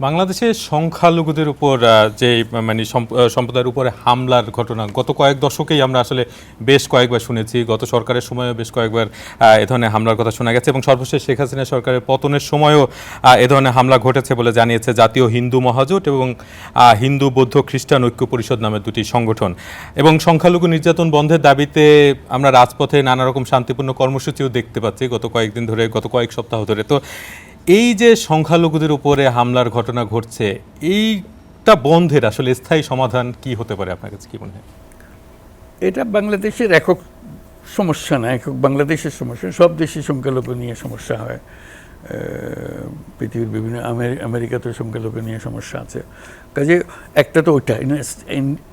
বাংলাদেশের সংখ্যালঘুদের উপর যে মানে সম্প- সম্প্রদায়ের উপরে হামলার ঘটনা, গত কয়েক দশকেই আমরা আসলে বেশ কয়েকবার শুনেছি। গত সরকারের সময়ও বেশ কয়েকবার এ ধরনের হামলার কথা শোনা গেছে এবং সর্বশেষ শেখ হাসিনা সরকারের পতনের সময়ও এ ধরনের হামলা ঘটেছে বলে জানিয়েছে জাতীয় হিন্দু মহাজোট এবং হিন্দু বৌদ্ধ খ্রিস্টান ঐক্য পরিষদ নামের দুটি সংগঠন। এবং সংখ্যালঘু নির্যাতন বন্ধের দাবিতে আমরা রাজপথে নানা রকম শান্তিপূর্ণ কর্মসূচিও দেখতে পাচ্ছি গত কয়েকদিন ধরে, গত কয়েক সপ্তাহ ধরে। তো এই যে সংখ্যালঘুদের উপরে হামলার ঘটনা ঘটছে, এইটা বন্ধের আসলে স্থায়ী সমাধান কি হতে পারে আপনার কাছে কি মনে হয়? এটা বাংলাদেশের একক সমস্যা না, একক বাংলাদেশের সমস্যা। সব দেশে সংখ্যালঘু নিয়ে সমস্যা হয়। পৃথিবীর বিভিন্ন আমেরি- আমেরিকাতেও সংখ্যালঘু নিয়ে সমস্যা আছে। কাজে একটা তো ওইটা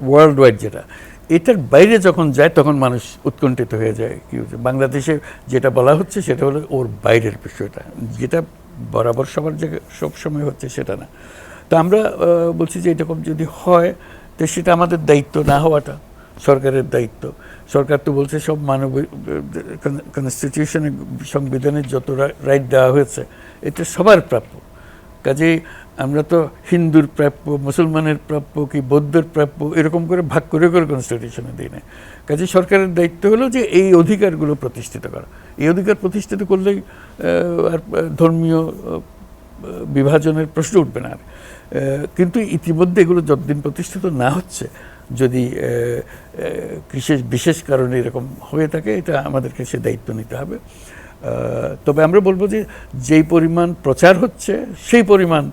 ওয়ার্ল্ড ওয়াইড যেটা। এটার বাইরে যখন যায়, তখন মানুষ উৎকণ্ঠিত হয়ে যায়। কি বাংলাদেশে যেটা বলা হচ্ছে, সেটা হলো ওর বাইরের বিষয়টা। যেটা বরাবর সবার যে সবসময় হচ্ছে সেটা না। তো আমরা বলছি যে এরকম যদি হয়, তো সেটা আমাদের দায়িত্ব না হওয়াটা সরকারের দায়িত্ব। সরকার তো বলছে সব মানবিক কনস্টিটিউশনে সংবিধানের যত রাইট দেওয়া হয়েছে, এটা সবার প্রাপ্য। কাজেই আমরা তো হিন্দুর প্রাপ্য, মুসলমানের প্রাপ্য কি বৌদ্ধের প্রাপ্য, এরকম করে ভাগ করে করে কনস্টিটিউশনে দিই না। কাজে সরকারের দায়িত্ব হলো যে এই অধিকারগুলো প্রতিষ্ঠিত করা। এই অধিকার প্রতিষ্ঠিত করলেই আর ধর্মীয় বিভাজনের প্রশ্ন উঠবে না আর। কিন্তু ইতিমধ্যে এগুলো যতদিন প্রতিষ্ঠিত না হচ্ছে, যদি বিশেষ বিশেষ কারণে এরকম হয়ে থাকে, এটা আমাদেরকে সে দায়িত্ব নিতে হবে। তবে আমরা বলব যে যেই পরিমাণ প্রচার হচ্ছে, সেই পরিমাণ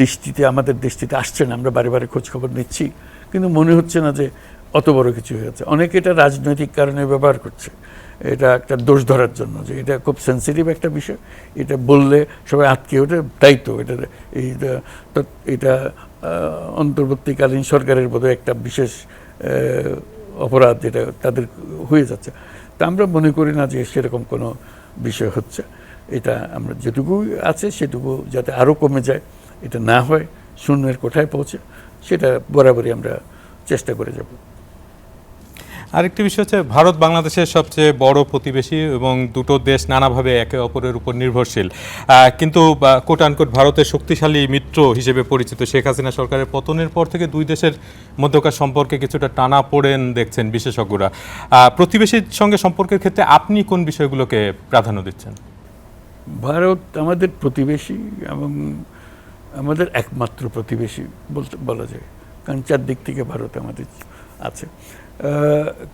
দৃষ্টিতে, আমাদের দৃষ্টিতে আসছে না, আমরা বারে বারে খোঁজখবর নিচ্ছি। কিন্তু মনে হচ্ছে না যে অত বড় কিছু হয়েছে অনেকে এটা রাজনৈতিক কারণে ব্যবহার করছে। এটা একটা দোষ ধরার জন্য যে এটা খুব সেন্সিটিভ একটা বিষয়। এটা বললে সবাই আটকে ওঠে, তাই তো এটা এইটা এটা অন্তর্বর্তীকালীন সরকারের বোধহয় একটা বিশেষ অপরাধ যেটা তাদের হয়ে যাচ্ছে। তা আমরা মনে করি না যে সেরকম কোনো বিষয় হচ্ছে। এটা আমরা যেটুকু আছে সেটুকু যাতে আরও কমে যায়। এটা না হয়, শূন্যের কোঠায় পৌঁছে, সেটা বরাবরই আমরা চেষ্টা করে যাব। আরেকটি বিষয় হচ্ছে ভারত বাংলাদেশের সবচেয়ে বড় প্রতিবেশী এবং দুটো দেশ নানাভাবে একে অপরের উপর নির্ভরশীল। কিন্তু কোট আনকোট ভারতের শক্তিশালী মিত্র হিসেবে পরিচিত শেখ হাসিনা সরকারের পতনের পর থেকে দুই দেশের মধ্যকার সম্পর্কে কিছুটা টানা পড়েন দেখছেন বিশেষজ্ঞরা। প্রতিবেশীর সঙ্গে সম্পর্কের ক্ষেত্রে আপনি কোন বিষয়গুলোকে প্রাধান্য দিচ্ছেন? ভারত আমাদের প্রতিবেশী এবং আমাদের একমাত্র প্রতিবেশী বলতে বলা যায়। কারণ চারদিক থেকে ভারত আমাদের আছে।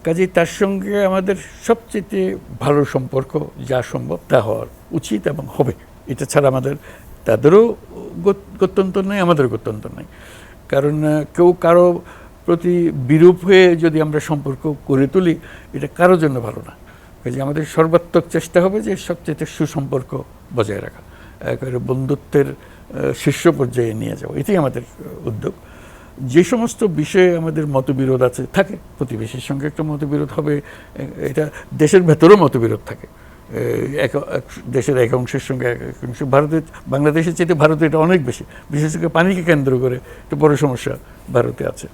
কাজেই তার সঙ্গে আমাদের সবচেয়ে ভালো সম্পর্ক যা সম্ভব তা হওয়ার উচিত এবং হবে। এটা ছাড়া আমাদের, তাদেরও গত- গত্যন্তর নেই আমাদেরও গত্যন্তর নেই কারণ কেউ কারও প্রতি বিরূপ হয়ে যদি আমরা সম্পর্ক করে তুলি, এটা কারোর জন্য ভালো না। কাজে আমাদের সর্বাত্মক চেষ্টা হবে যে সবচেয়ে সুসম্পর্ক বজায় রাখা, একেবারে বন্ধুত্বের শীর্ষ পর্যায়ে নিয়ে যাওয়া। এটাই আমাদের উদ্যোগ। যে সমস্ত বিষয়ে আমাদের মতবিরোধ আছে, থাকে। প্রতিবেশীর সঙ্গে একটা মতবিরোধ হবে, এটা দেশের ভেতরেও মতবিরোধ থাকে। এক দেশের এক অংশের সঙ্গে এক এক অংশ ভারতের বাংলাদেশের চেয়ে ভারতে এটা অনেক বেশি। বিশেষ করে পানিকে কেন্দ্র করে একটা বড় সমস্যা ভারতে আছে।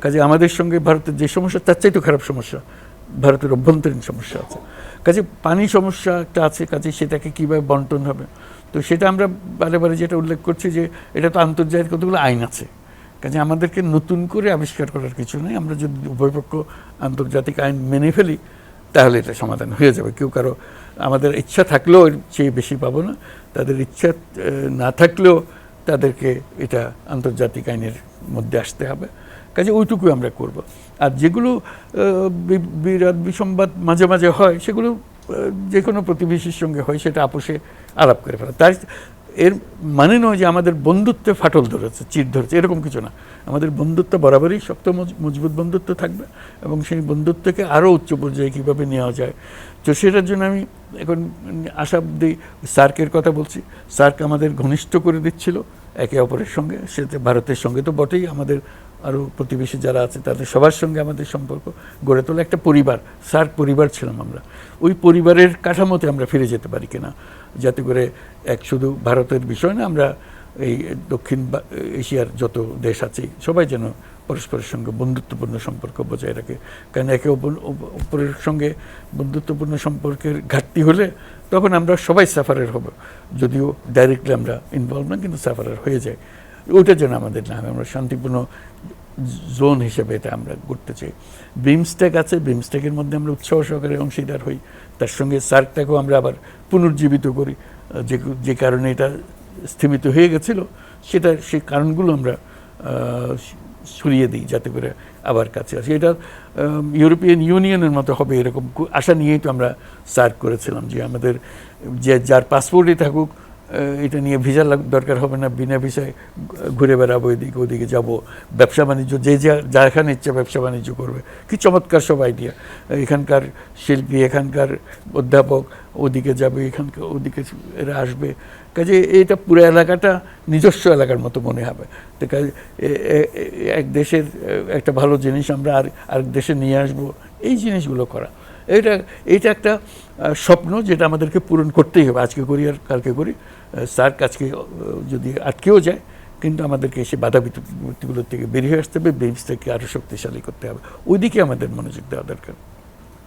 কাজে আমাদের সঙ্গে ভারতের যে সমস্যা, তার চাইতেও খারাপ সমস্যা, ভারতের অভ্যন্তরীণ সমস্যা আছে। কাজে পানি সমস্যা একটা আছে, কাজে সেটাকে কীভাবে বন্টন হবে? তো সেটা আমরা বারে বারে যেটা উল্লেখ করছি যে, এটা তো আন্তর্জাতিক কতগুলো আইন আছে। কাজে আমাদেরকে নতুন করে আবিষ্কার করার কিছু নেই। আমরা যদি উভয়পক্ষ আন্তর্জাতিক আইন মেনে ফেলি, তাহলে এটা সমাধান হয়ে যাবে। কেউ কারও, আমাদের ইচ্ছা থাকলেও এর চেয়ে বেশি পাবো না। তাদের ইচ্ছা না থাকলেও তাদেরকে এটা আন্তর্জাতিক আইনের মধ্যে আসতে হবে। কাজে ওইটুকুই আমরা করব। আর যেগুলো বিরাট বিসম্বাদ মাঝে মাঝে হয়, সেগুলো যে কোনো প্রতিবেশীর সঙ্গে হয়, সেটা আপোষে আলাপ করে ফেলা। তাই এর মানে নয় যে আমাদের বন্ধুত্বে ফাটল ধরেছে চির ধরেছে, এরকম কিছু না। আমাদের বন্ধুত্ব বরাবরই শক্ত, মজ- মজবুত বন্ধুত্ব থাকবে এবং সেই বন্ধুত্বকে আরও উচ্চ পর্যায়ে কীভাবে নেওয়া যায়। তো সেটার জন্য আমি এখন আশা আশাব্দি সার্কের কথা বলছি। সার্ক আমাদের ঘনিষ্ঠ করে দিচ্ছিল একে অপরের সঙ্গে সে ভারতের সঙ্গে তো বটেই, আমাদের আরও প্রতিবেশী যারা আছে, তাদের সবার সঙ্গে আমাদের সম্পর্ক গড়ে তোলা একটা পরিবার সার্ক পরিবার ছিলাম আমরা। ওই পরিবারের কাঠামোতে আমরা ফিরে যেতে পারি কিনা, যাতে করে এক শুধু ভারতের বিষয় না, আমরা এই দক্ষিণ এশিয়ার যত দেশ আছে, সবাই যেন পরস্পরের সঙ্গে বন্ধুত্বপূর্ণ সম্পর্ক বজায় রাখে। কারণ একে অপর, অপরের সঙ্গে বন্ধুত্বপূর্ণ সম্পর্কের ঘাটতি হলে তখন আমরা সবাই সাফারের হব। যদিও ডাইরেক্টলি আমরা ইনভলভ না, কিন্তু সাফারার হয়ে যায় ওইটার জন্য আমাদের না, আমরা শান্তিপূর্ণ জোন হিসেবে এটা আমরা করতে চাই। বিমস্টেক আছে, বিমস্টেকের মধ্যে আমরা উৎসাহ সহকারে অংশীদার হই। তার সঙ্গে সার্কটাকেও আমরা আবার পুনর্জীবিত করি। যে যে কারণে এটা স্থিমিত হয়ে গেছিল, সেটা, সেই কারণগুলো আমরা সরিয়ে দিই যাতে করে আবার কাছে আসে। এটা ইউরোপিয়ান ইউনিয়নের মতো হবে এরকম আশা নিয়েই তো আমরা সার্ক করেছিলাম যে আমাদের যে, যার পাসপোর্টই থাকুক এটা নিয়ে ভিসা দরকার হবে না, বিনা ভিসায় ঘুরে বেড়াবো, এদিকে ওদিকে যাব। ব্যবসা বাণিজ্য, যে যা যেখানে ইচ্ছে ব্যবসা বাণিজ্য করবে। কি চমৎকার সব আইডিয়া এখানকার শিল্পী, এখানকার অধ্যাপক, ওদিকে যাবে, এখানকার, ওদিকে এরা আসবে। কাজে এটা পুরো এলাকাটা নিজস্ব এলাকার মতো মনে হবে। তো কাজে এক দেশের একটা ভালো জিনিস আমরা আর, আরেক দেশে নিয়ে আসব। এই জিনিসগুলো করা। এটা এটা একটা স্বপ্ন যেটা আমাদেরকে পূরণ করতেই হবে। আজকে করি আর কালকে করি। স্যার কাজকে যদি আটকেও যায়, কিন্তু আমাদেরকে এসে বাধা বিপত্তিগুলোর থেকে বেরিয়ে আসতে হবে, বেঞ্চটাকে আরও শক্তিশালী করতে হবে। ওইদিকে আমাদের মনোযোগ দেওয়া দরকার।